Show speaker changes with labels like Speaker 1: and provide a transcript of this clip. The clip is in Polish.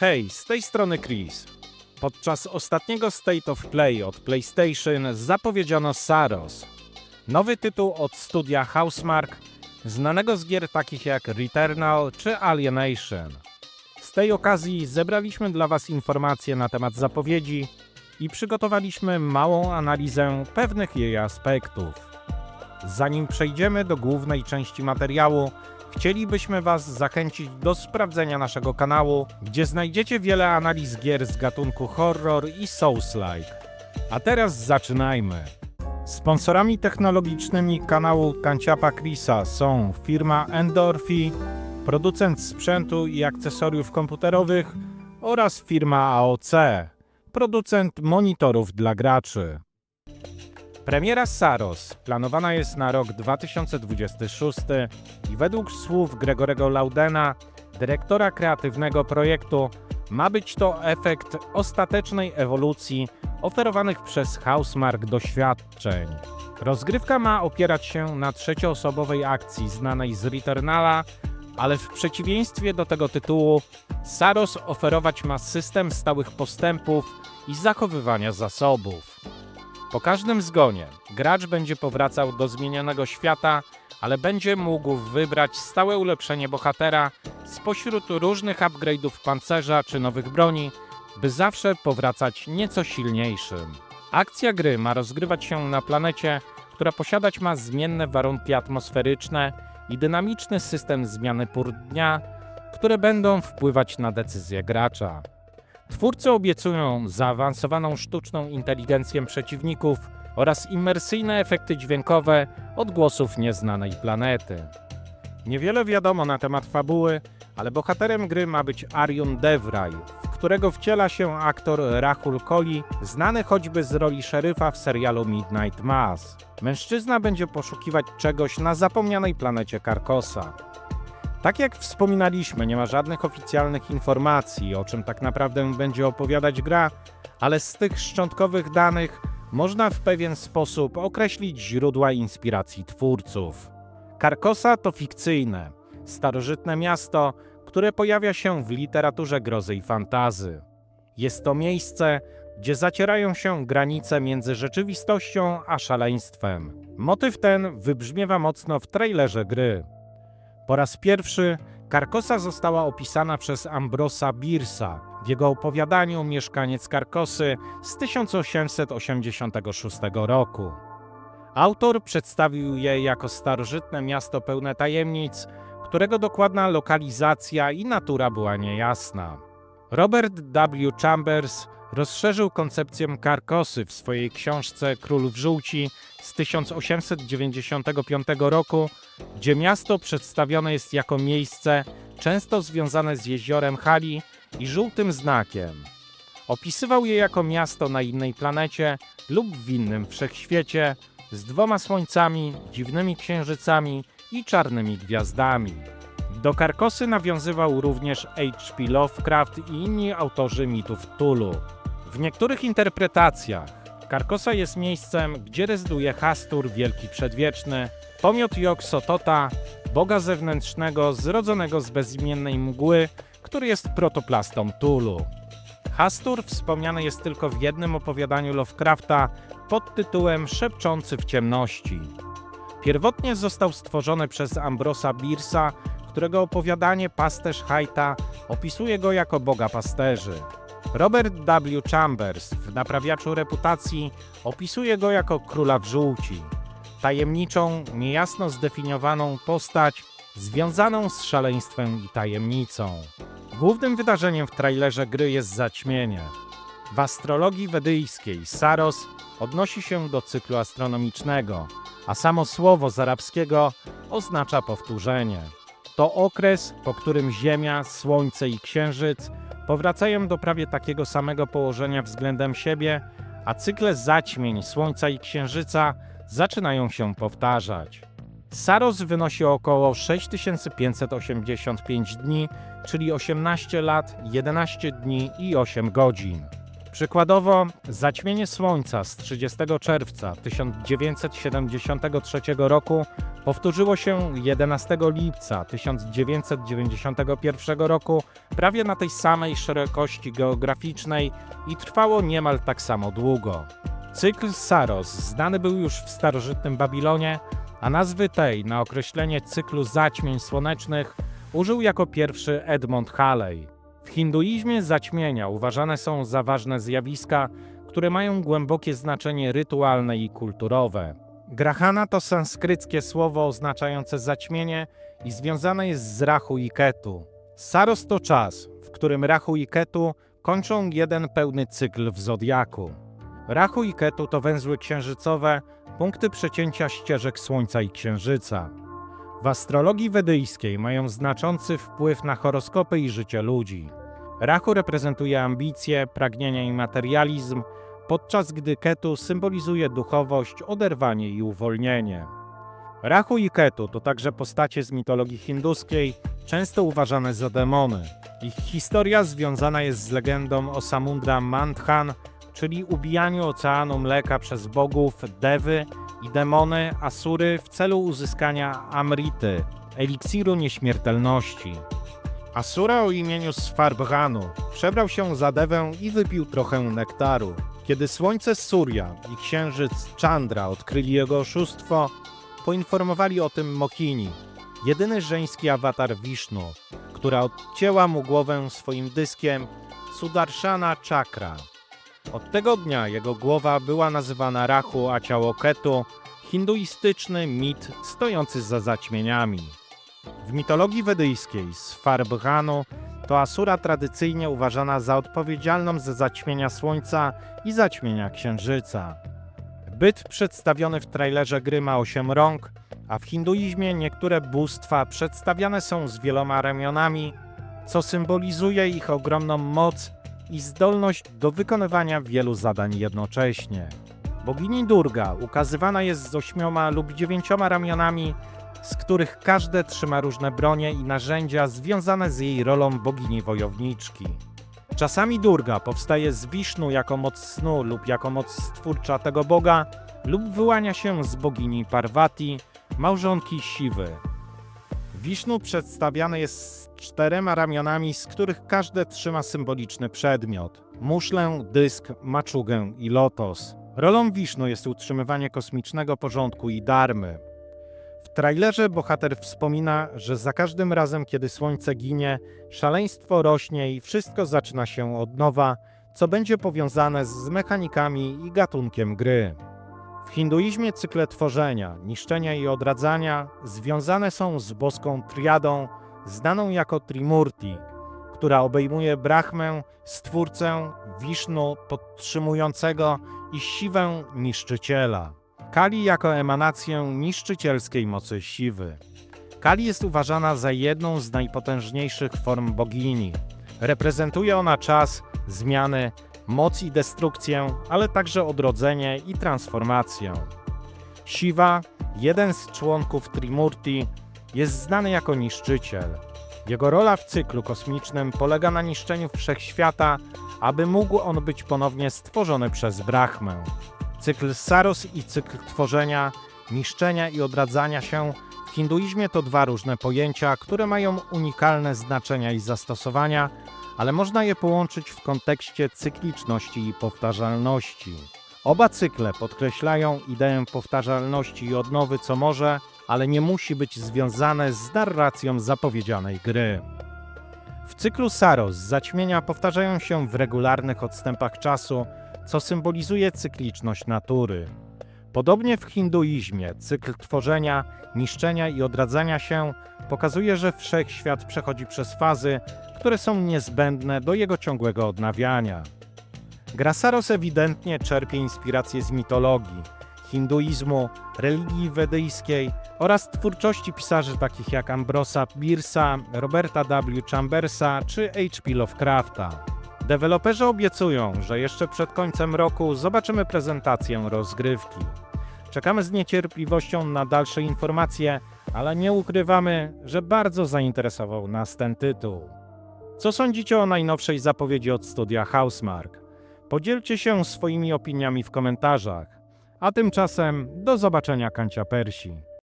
Speaker 1: Hej, z tej strony Chris. Podczas ostatniego State of Play od PlayStation zapowiedziano Saros. Nowy tytuł od studia Housemark, znanego z gier takich jak Returnal czy Alienation. Z tej okazji zebraliśmy dla Was informacje na temat zapowiedzi i przygotowaliśmy małą analizę pewnych jej aspektów. Zanim przejdziemy do głównej części materiału, chcielibyśmy Was zachęcić do sprawdzenia naszego kanału, gdzie znajdziecie wiele analiz gier z gatunku horror i Souls-like. A teraz zaczynajmy. Sponsorami technologicznymi kanału Kanciapa Chrisa są firma Endorphi, producent sprzętu i akcesoriów komputerowych oraz firma AOC, producent monitorów dla graczy. Premiera Saros planowana jest na rok 2026 i według słów Gregorego Laudena, dyrektora kreatywnego projektu, ma być to efekt ostatecznej ewolucji oferowanych przez Housemark doświadczeń. Rozgrywka ma opierać się na trzecioosobowej akcji znanej z Returnala, ale w przeciwieństwie do tego tytułu, Saros oferować ma system stałych postępów i zachowywania zasobów. Po każdym zgonie gracz będzie powracał do zmienionego świata, ale będzie mógł wybrać stałe ulepszenie bohatera spośród różnych upgrade'ów pancerza czy nowych broni, by zawsze powracać nieco silniejszym. Akcja gry ma rozgrywać się na planecie, która posiadać ma zmienne warunki atmosferyczne i dynamiczny system zmiany pór dnia, które będą wpływać na decyzje gracza. Twórcy obiecują zaawansowaną sztuczną inteligencję przeciwników oraz imersyjne efekty dźwiękowe odgłosów nieznanej planety. Niewiele wiadomo na temat fabuły, ale bohaterem gry ma być Arion Devray, w którego wciela się aktor Rahul Kohli, znany choćby z roli szeryfa w serialu Midnight Mass. Mężczyzna będzie poszukiwać czegoś na zapomnianej planecie Karkosa. Tak jak wspominaliśmy, nie ma żadnych oficjalnych informacji, o czym tak naprawdę będzie opowiadać gra, ale z tych szczątkowych danych można w pewien sposób określić źródła inspiracji twórców. Karkosa to fikcyjne, starożytne miasto, które pojawia się w literaturze grozy i fantazy. Jest to miejsce, gdzie zacierają się granice między rzeczywistością a szaleństwem. Motyw ten wybrzmiewa mocno w trailerze gry. Po raz pierwszy Karkosa została opisana przez Ambrosa Birsa w jego opowiadaniu Mieszkaniec Karkosy z 1886 roku. Autor przedstawił je jako starożytne miasto pełne tajemnic, którego dokładna lokalizacja i natura była niejasna. Robert W. Chambers rozszerzył koncepcję Karkosy w swojej książce Król w żółci z 1895 roku, gdzie miasto przedstawione jest jako miejsce często związane z jeziorem Hali i żółtym znakiem. Opisywał je jako miasto na innej planecie lub w innym wszechświecie z dwoma słońcami, dziwnymi księżycami i czarnymi gwiazdami. Do Karkosy nawiązywał również H.P. Lovecraft i inni autorzy mitów Tulu. W niektórych interpretacjach Karkosa jest miejscem, gdzie rezyduje Hastur, wielki przedwieczny, pomiot Jog-Sotota, boga zewnętrznego zrodzonego z bezimiennej mgły, który jest protoplastą Tulu. Hastur wspomniany jest tylko w jednym opowiadaniu Lovecrafta pod tytułem Szepczący w ciemności. Pierwotnie został stworzony przez Ambrosa Birsa, którego opowiadanie Pasterz Haita opisuje go jako boga pasterzy. Robert W. Chambers w Naprawiaczu Reputacji opisuje go jako króla w żółci. Tajemniczą, niejasno zdefiniowaną postać związaną z szaleństwem i tajemnicą. Głównym wydarzeniem w trailerze gry jest zaćmienie. W astrologii wedyjskiej Saros odnosi się do cyklu astronomicznego, a samo słowo z arabskiego oznacza powtórzenie. To okres, po którym Ziemia, Słońce i Księżyc powracają do prawie takiego samego położenia względem siebie, a cykle zaćmień Słońca i Księżyca zaczynają się powtarzać. Saros wynosi około 6585 dni, czyli 18 lat, 11 dni i 8 godzin. Przykładowo, zaćmienie Słońca z 30 czerwca 1973 roku powtórzyło się 11 lipca 1991 roku prawie na tej samej szerokości geograficznej i trwało niemal tak samo długo. Cykl Saros znany był już w starożytnym Babilonie, a nazwy tej na określenie cyklu zaćmień słonecznych użył jako pierwszy Edmond Halley. W hinduizmie zaćmienia uważane są za ważne zjawiska, które mają głębokie znaczenie rytualne i kulturowe. Grahana to sanskryckie słowo oznaczające zaćmienie i związane jest z Rahu i Ketu. Saros to czas, w którym Rahu i Ketu kończą jeden pełny cykl w zodiaku. Rahu i Ketu to węzły księżycowe, punkty przecięcia ścieżek Słońca i Księżyca. W astrologii wedyjskiej mają znaczący wpływ na horoskopy i życie ludzi. Rahu reprezentuje ambicje, pragnienia i materializm, podczas gdy Ketu symbolizuje duchowość, oderwanie i uwolnienie. Rahu i Ketu to także postacie z mitologii hinduskiej, często uważane za demony. Ich historia związana jest z legendą o Samundra Manthan, czyli ubijaniu oceanu mleka przez bogów Dewy i demony Asury w celu uzyskania Amrity, eliksiru nieśmiertelności. Asura o imieniu Svarbhanu przebrał się za Dewę i wypił trochę nektaru. Kiedy słońce Surya i księżyc Chandra odkryli jego oszustwo, poinformowali o tym Mohini, jedyny żeński awatar Vishnu, która odcięła mu głowę swoim dyskiem Sudarshana Chakra. Od tego dnia jego głowa była nazywana Rahu, a ciało Ketu hinduistyczny mit stojący za zaćmieniami. W mitologii wedyjskiej Svarbhanu to Asura tradycyjnie uważana za odpowiedzialną za zaćmienia Słońca i zaćmienia Księżyca. Byt przedstawiony w trailerze gry ma osiem rąk, a w hinduizmie niektóre bóstwa przedstawiane są z wieloma ramionami, co symbolizuje ich ogromną moc i zdolność do wykonywania wielu zadań jednocześnie. Bogini Durga ukazywana jest z ośmioma lub dziewięcioma ramionami, z których każde trzyma różne bronie i narzędzia związane z jej rolą bogini wojowniczki. Czasami Durga powstaje z Wisznu jako moc snu lub jako moc stwórcza tego boga, lub wyłania się z bogini Parvati, małżonki Siwy. Wisznu przedstawiany jest z czterema ramionami, z których każde trzyma symboliczny przedmiot: muszlę, dysk, maczugę i lotos. Rolą Wisznu jest utrzymywanie kosmicznego porządku i darmy. W trailerze bohater wspomina, że za każdym razem, kiedy słońce ginie, szaleństwo rośnie i wszystko zaczyna się od nowa, co będzie powiązane z mechanikami i gatunkiem gry. W hinduizmie cykle tworzenia, niszczenia i odradzania związane są z boską triadą znaną jako Trimurti, która obejmuje Brahmę, Stwórcę, Wisznu, podtrzymującego i Siwę, niszczyciela. Kali jako emanację niszczycielskiej mocy siwy. Kali jest uważana za jedną z najpotężniejszych form bogini. Reprezentuje ona czas, zmiany, moc i destrukcję, ale także odrodzenie i transformację. Shiva, jeden z członków Trimurti, jest znany jako niszczyciel. Jego rola w cyklu kosmicznym polega na niszczeniu wszechświata, aby mógł on być ponownie stworzony przez Brahmę. Cykl Saros i cykl tworzenia, niszczenia i odradzania się w hinduizmie to dwa różne pojęcia, które mają unikalne znaczenia i zastosowania, ale można je połączyć w kontekście cykliczności i powtarzalności. Oba cykle podkreślają ideę powtarzalności i odnowy, co może, ale nie musi być związane z narracją zapowiedzianej gry. W cyklu Saros zaćmienia powtarzają się w regularnych odstępach czasu, co symbolizuje cykliczność natury. Podobnie w hinduizmie cykl tworzenia, niszczenia i odradzania się pokazuje, że wszechświat przechodzi przez fazy, które są niezbędne do jego ciągłego odnawiania. Grasaros ewidentnie czerpie inspiracje z mitologii, hinduizmu, religii wedyjskiej oraz twórczości pisarzy takich jak Ambrosa Biersa, Roberta W. Chambersa czy H.P. Lovecrafta. Deweloperzy obiecują, że jeszcze przed końcem roku zobaczymy prezentację rozgrywki. Czekamy z niecierpliwością na dalsze informacje, ale nie ukrywamy, że bardzo zainteresował nas ten tytuł. Co sądzicie o najnowszej zapowiedzi od studia Housemark? Podzielcie się swoimi opiniami w komentarzach. A tymczasem do zobaczenia Kancia Persi.